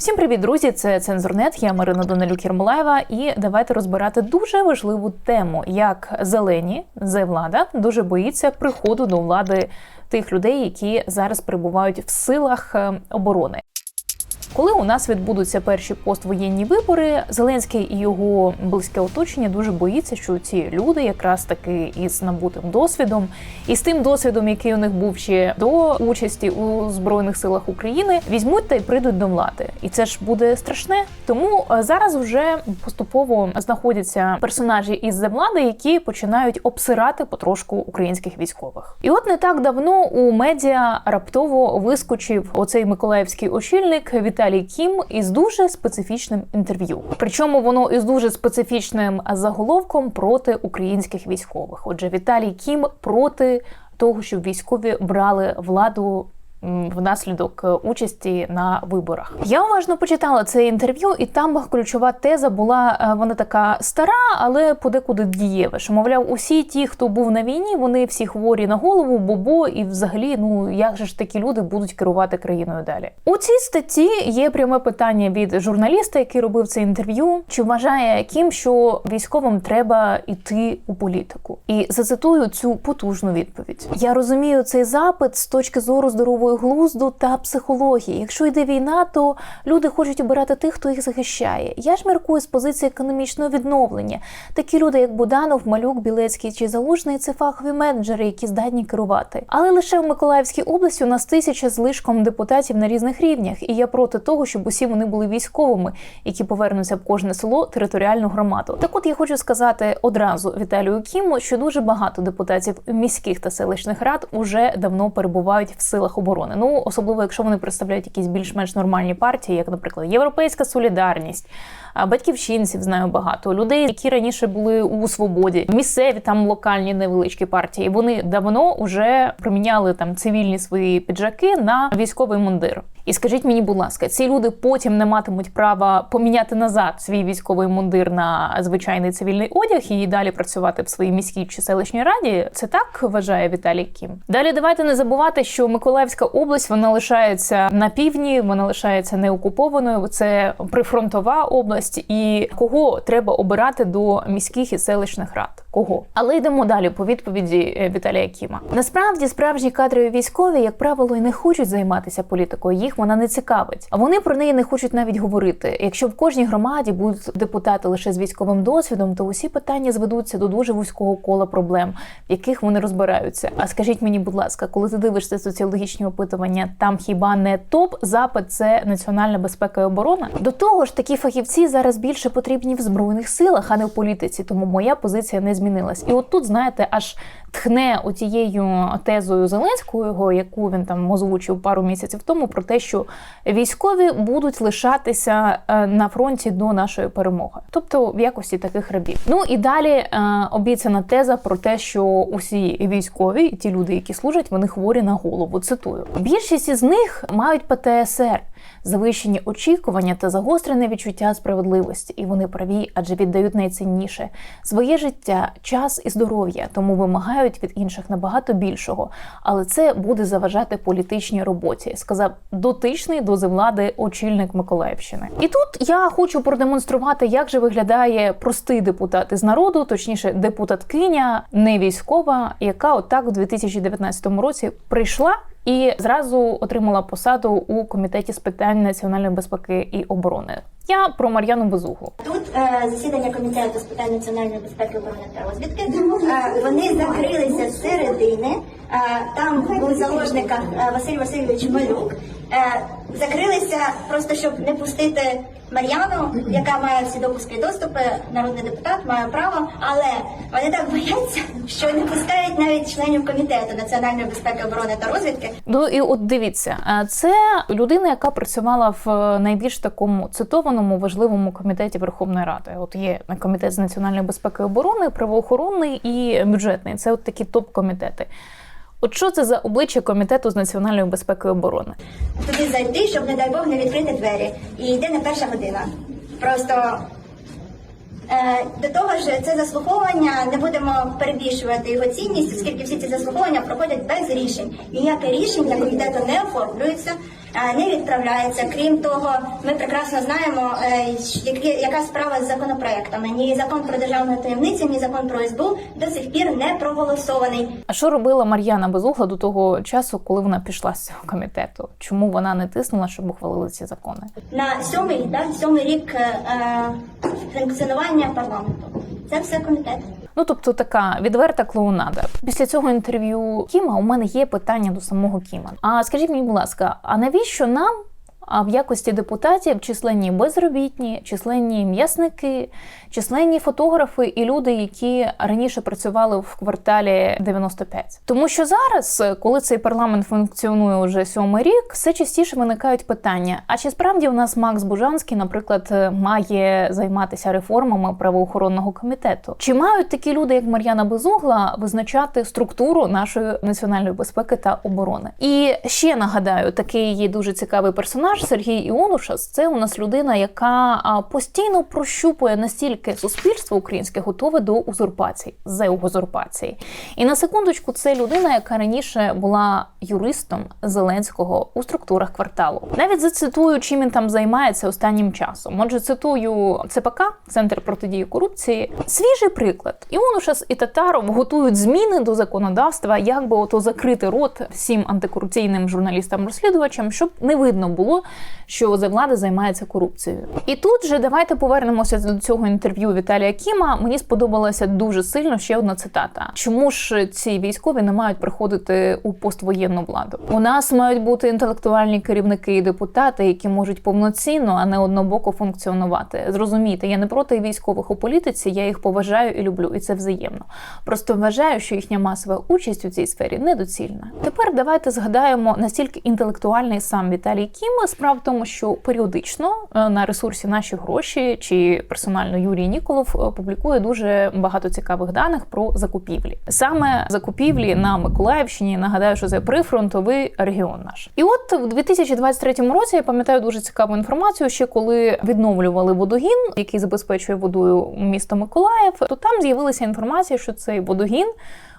Всім привіт, друзі! Це цензурнет. Я Марина Донелюк Єрмолаєва. І давайте розбирати дуже важливу тему, як зелені влада дуже боїться приходу до влади тих людей, які зараз перебувають в силах е, оборони. Коли у нас відбудуться перші поствоєнні вибори, Зеленський і його близьке оточення дуже боїться, що ці люди, якраз таки із набутим досвідом, і з тим досвідом, який у них був ще до участі у збройних силах України, візьмуть та й прийдуть до влади, і це ж буде страшне. Тому е, зараз вже поступово знаходяться персонажі із влади, які починають обсирати потрошку українських військових. І от не так давно у медіа раптово вискочив оцей миколаївський очільник Віталій Кім із дуже специфічним інтерв'ю. Причому воно із дуже специфічним заголовком проти українських військових. Отже, Віталій Кім проти того, щоб військові брали владу. Внаслідок е, участі на виборах я уважно почитала це інтерв'ю, і там ключова теза була е, вона така стара, але подекуди дієва. Що мовляв, усі ті, хто був на війні, вони всі хворі на голову, бобо, і взагалі, ну як же ж такі люди будуть керувати країною далі? У цій статті є пряме питання від журналіста, який робив це інтерв'ю. Чи вважає Кім, що військовим треба йти у політику? І зацитую цю потужну відповідь. Я розумію цей запит з точки зору здорової глузду та психології. Якщо йде війна, то люди хочуть обирати тих, хто їх захищає. Я ж міркую з позиції економічного відновлення. Такі люди, як Буданов, Малюк, Білецький чи Залужний, це фахові менеджери, які здатні керувати. Але лише в Миколаївській області у нас тисяча з лишком депутатів на різних рівнях, і я проти того, щоб усі вони були військовими, які повернуться в кожне село територіальну громаду. Так, от я хочу сказати одразу Віталію Кіму, що дуже багато депутатів міських та селищних рад уже давно перебувають в силах оборони. Ну особливо, якщо вони представляють якісь більш-менш нормальні партії, як, наприклад, Європейська Солідарність. Батьківщинців знаю багато людей, які раніше були у свободі, місцеві там локальні невеличкі партії. Вони давно вже проміняли там цивільні свої піджаки на військовий мундир. І скажіть мені, будь ласка, ці люди потім не матимуть права поміняти назад свій військовий мундир на звичайний цивільний одяг і далі працювати в своїй міській чи селищній раді. Це так вважає Віталій Кім. Далі давайте не забувати, що Миколаївська область вона лишається на півдні, вона лишається неокупованою. Це прифронтова область, і кого треба обирати до міських і селищних рад? Кого? Але йдемо далі по відповіді е, Віталія Кіма. Насправді справжні кадрові військові, як правило, і не хочуть займатися політикою. Їх вона не цікавить. А вони про неї не хочуть навіть говорити. Якщо в кожній громаді будуть депутати лише з військовим досвідом, то усі питання зведуться до дуже вузького кола проблем, в яких вони розбираються. А скажіть мені, будь ласка, коли ти дивишся соціологічні опитування, там хіба не топ запит це національна безпека і оборона? До того ж, такі фахівці зараз більше потрібні в збройних силах, а не в політиці. Тому моя позиція не змінилась. І от тут, знаєте, аж тхне отією тезою Зеленського, яку він там озвучив пару місяців тому, про те, що військові будуть лишатися е, на фронті до нашої перемоги, тобто в якості таких рабів. Ну і далі е, обіцяна теза про те, що усі військові, ті люди, які служать, вони хворі на голову. Цитую: більшість із них мають ПТСР. Завищені очікування та загострене відчуття справедливості, і вони праві, адже віддають найцінніше своє життя, час і здоров'я, тому вимагають від інших набагато більшого. Але це буде заважати політичній роботі, сказав дотичний до влади очільник Миколаївщини. І тут я хочу продемонструвати, як же виглядає простий депутат із народу, точніше, депутаткиня, не військова, яка отак у 2019 році прийшла. І зразу отримала посаду у комітеті з питань національної безпеки і оборони. Я про Мар'яну Безуглу. Тут е, засідання комітету з питань національної безпеки, оборони та розвідки. Е, вони закрилися з середини. Е, там був заложниках е, Василь Васильович Малюк. Е, закрилися просто щоб не пустити Мар'яну, яка має всі допуски і доступи, народний депутат має право, але вони так бояться, що не пускають навіть членів комітету національної безпеки, оборони та розвідки. Ну і от дивіться, це людина, яка працювала в е, найбільш такому цитованому важливому комітеті Верховної Ради. От є комітет з національної безпеки і оборони, правоохоронний і бюджетний. Це от такі топ-комітети. От що це за обличчя комітету з національної безпеки і оборони? туди зайти, щоб, не дай Бог, не відкрити двері. І йде не перша година. Просто е, до того ж, це заслуховування, не будемо перебільшувати його цінність, оскільки всі ці заслуховування проходять без рішень. Ніяке рішення комітету не оформлюється. Е, не відправляється. Крім того, ми прекрасно знаємо, е, яка справа з законопроектами. Ні закон про державну таємницю, ні закон про СБУ до сих пір не проголосований. А що робила Мар'яна Безугла до того часу, коли вона пішла з цього комітету? Чому вона не тиснула, щоб ухвалили ці закони? На сьомий, да, сьомий рік е, е, функціонування парламенту. Це все комітет. Ну тобто така відверта клоунада. Після цього інтерв'ю Кіма у мене є питання до самого Кіма. А скажіть мені, будь ласка, а навіщо нам? А в якості депутатів численні безробітні, численні м'ясники, численні фотографи і люди, які раніше працювали в кварталі 95. Тому що зараз, коли цей парламент функціонує уже сьомий рік, все частіше виникають питання: а чи справді у нас Макс Бужанський, наприклад, має займатися реформами правоохоронного комітету? Чи мають такі люди, як Мар'яна Безугла, визначати структуру нашої національної безпеки та оборони? І ще нагадаю, такий є дуже цікавий персонаж Сергій Іонушас. Це у нас людина, яка постійно прощупує настільки суспільство українське готове до узурпації, узурпації. І на секундочку, це людина, яка раніше була юристом Зеленського у структурах кварталу. Навіть зацитую, чим він там займається останнім часом. Отже, цитую ЦПК, Центр протидії корупції. Свіжий приклад. Іонушас і Татаров готують зміни до законодавства, як би ото закрити рот всім антикорупційним журналістам-розслідувачам, щоб не видно було, що влада займається корупцією. І тут же давайте повернемося до цього інтерв'ю Віталія Кіма. Мені сподобалася дуже сильно ще одна цитата: чому ж ці військові не мають приходити у поствоєнну владу? У нас мають бути інтелектуальні керівники і депутати, які можуть повноцінно, а не однобоко функціонувати. Зрозумійте, я не проти військових у політиці, я їх поважаю і люблю, і це взаємно. Просто вважаю, що їхня масова участь у цій сфері недоцільна. Тепер давайте згадаємо настільки інтелектуальний сам Віталій Кім. Справа в тому, що періодично е, на ресурсі наші гроші чи персонально Юрій Ніколов е, публікує дуже багато цікавих даних про закупівлі. Саме закупівлі на Миколаївщині. Нагадаю, що це прифронтовий регіон наш. І от в 2023 році я пам'ятаю дуже цікаву інформацію, ще коли відновлювали водогін, який забезпечує водою місто Миколаїв, то там з'явилася інформація, що цей водогін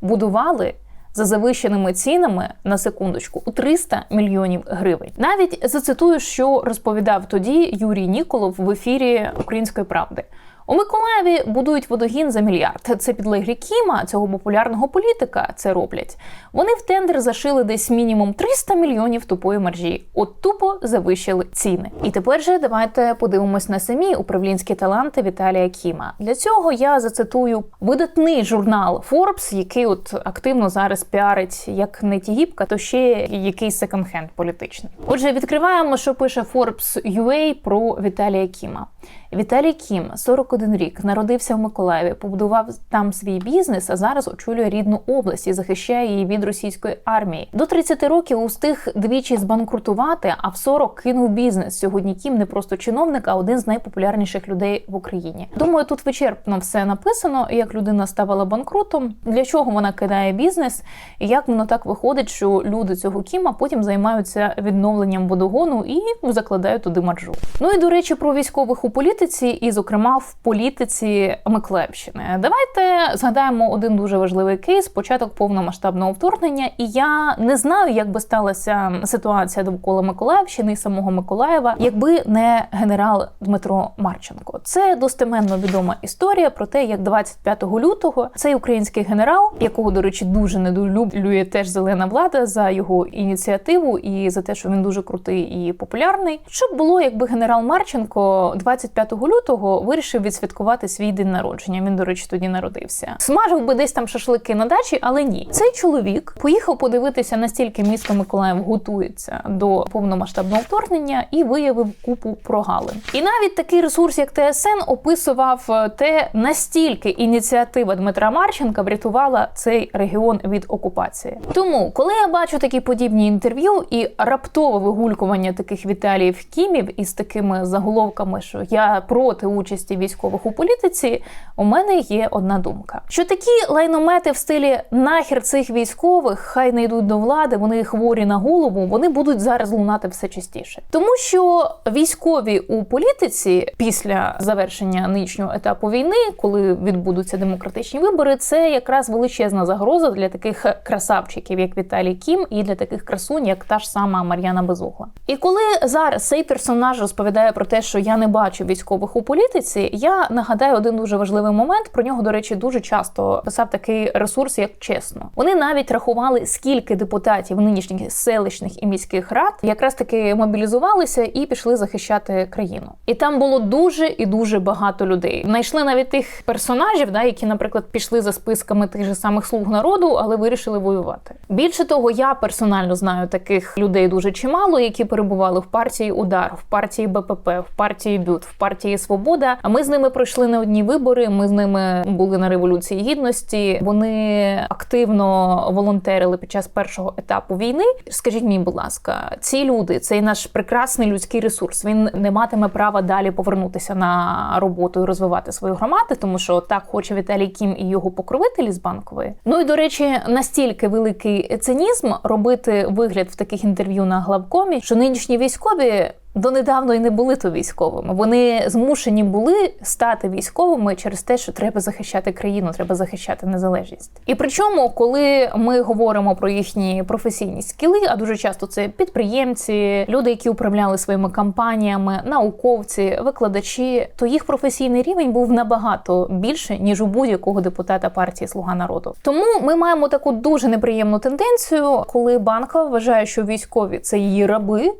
будували. За завищеними цінами на секундочку у 300 мільйонів гривень. Навіть зацитую, що розповідав тоді Юрій Ніколов в ефірі Української правди. У Миколаєві будують водогін за мільярд. Це підлеглі Кіма, цього популярного політика. Це роблять. Вони в тендер зашили десь мінімум 300 мільйонів тупої маржі. От тупо завищили ціни. І тепер же давайте подивимось на самі управлінські таланти Віталія Кіма. Для цього я зацитую видатний журнал Forbes, який от активно зараз піарить як не тігіпка, то ще якийсь секонд-хенд політичний. Отже, відкриваємо, що пише Forbes UA про Віталія Кіма. Віталій Кім, 41 рік, народився в Миколаєві, побудував там свій бізнес, а зараз очолює рідну область і захищає її від російської армії. До 30 років устиг двічі збанкрутувати, а в 40 кинув бізнес. Сьогодні Кім не просто чиновник, а один з найпопулярніших людей в Україні. Думаю, тут вичерпно все написано, як людина ставала банкрутом, для чого вона кидає бізнес, і як воно так виходить, що люди цього Кіма потім займаються відновленням водогону і закладають туди маржу. Ну і до речі, про військових у політиці, і, зокрема, в політиці Миколаївщини. Давайте згадаємо один дуже важливий кейс: початок повномасштабного вторгнення. І я не знаю, як би сталася ситуація довкола Миколаївщини і самого Миколаєва, якби не генерал Дмитро Марченко. Це достеменно відома історія про те, як 25 лютого цей український генерал, якого, до речі, дуже недолюблює теж зелена влада за його ініціативу і за те, що він дуже крутий і популярний. Що б було, якби генерал Марченко 25 лютого вирішив відсвяткувати свій день народження. Він, до речі, тоді народився. Смажив би десь там шашлики на дачі, але ні. Цей чоловік поїхав подивитися, настільки місто Миколаїв готується до повномасштабного вторгнення і виявив купу прогалин. І навіть такий ресурс, як ТСН, описував е, те, настільки ініціатива Дмитра Марченка врятувала цей регіон від окупації. Тому, коли я бачу такі подібні інтерв'ю і раптове вигулькування таких Віталіїв Кімів із такими заголовками, що я проти участі військових у політиці, у мене є одна думка: що такі лайномети в стилі нахер цих військових, хай не йдуть до влади, вони хворі на голову, вони будуть зараз лунати все частіше, тому що військові у політиці після завершення нинішнього етапу війни, коли відбудуться демократичні вибори, це якраз величезна загроза для таких красавчиків, як Віталій Кім, і для таких красунь, як та ж сама Мар'яна Безугла. І коли зараз цей персонаж розповідає про те, що я не бачу військових у політиці, я нагадаю один дуже важливий момент. Про нього, до речі, дуже часто писав такий ресурс, як чесно. Вони навіть рахували, скільки депутатів нинішніх селищних і міських рад якраз таки мобілізувалися і пішли захищати країну. І там було дуже і дуже багато людей. Знайшли навіть тих персонажів, да, які, наприклад, пішли за списками тих же самих слуг народу, але вирішили воювати. Більше того, я персонально знаю таких людей дуже чимало, які перебували в партії Удар, в партії БПП, в партії Бют, в партії Свобода. А ми з ними пройшли не одні вибори. Ми з ними були на революції гідності. Вони активно волонтерили під час першого етапу війни. Скажіть мені, будь ласка, ці люди, цей наш прекрасний людський ресурс, він не матиме права далі повернутися на роботу і розвивати свою громаду, тому що так хоче Віталій Кім і його покровителі з банкової. Ну і до речі, настільки великий цинізм робити вигляд в таких інтерв'ю на главкомі, що нинішні військові. Донедавна і не були то військовими. Вони змушені були стати військовими через те, що треба захищати країну, треба захищати незалежність. І причому, коли ми говоримо про їхні професійні скіли, а дуже часто це підприємці, люди, які управляли своїми кампаніями, науковці, викладачі, то їх професійний рівень був набагато більше ніж у будь-якого депутата партії Слуга народу. Тому ми маємо таку дуже неприємну тенденцію, коли банка вважає, що військові це її раби.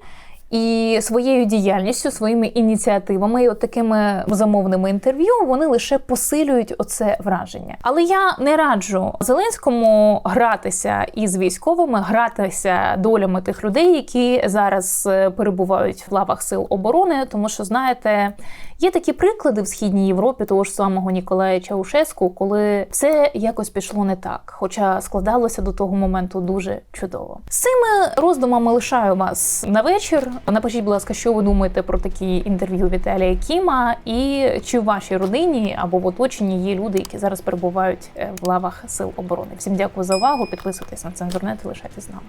І своєю діяльністю, своїми ініціативами і от такими замовними інтерв'ю вони лише посилюють оце враження. Але я не раджу Зеленському гратися із військовими, гратися долями тих людей, які зараз е, перебувають в лавах сил оборони, тому що знаєте, є такі приклади в східній Європі, того ж самого Ніколая Чаушеску, коли все якось пішло не так, хоча складалося до того моменту дуже чудово. З цими роздумами лишаю вас на вечір. Напишіть, будь ласка, що ви думаєте про такі інтерв'ю Віталія Кіма, і чи в вашій родині або в оточенні є люди, які зараз перебувають е, в лавах сил оборони. Всім дякую за увагу. Підписуйтесь на цензурнет і лишайтесь з нами.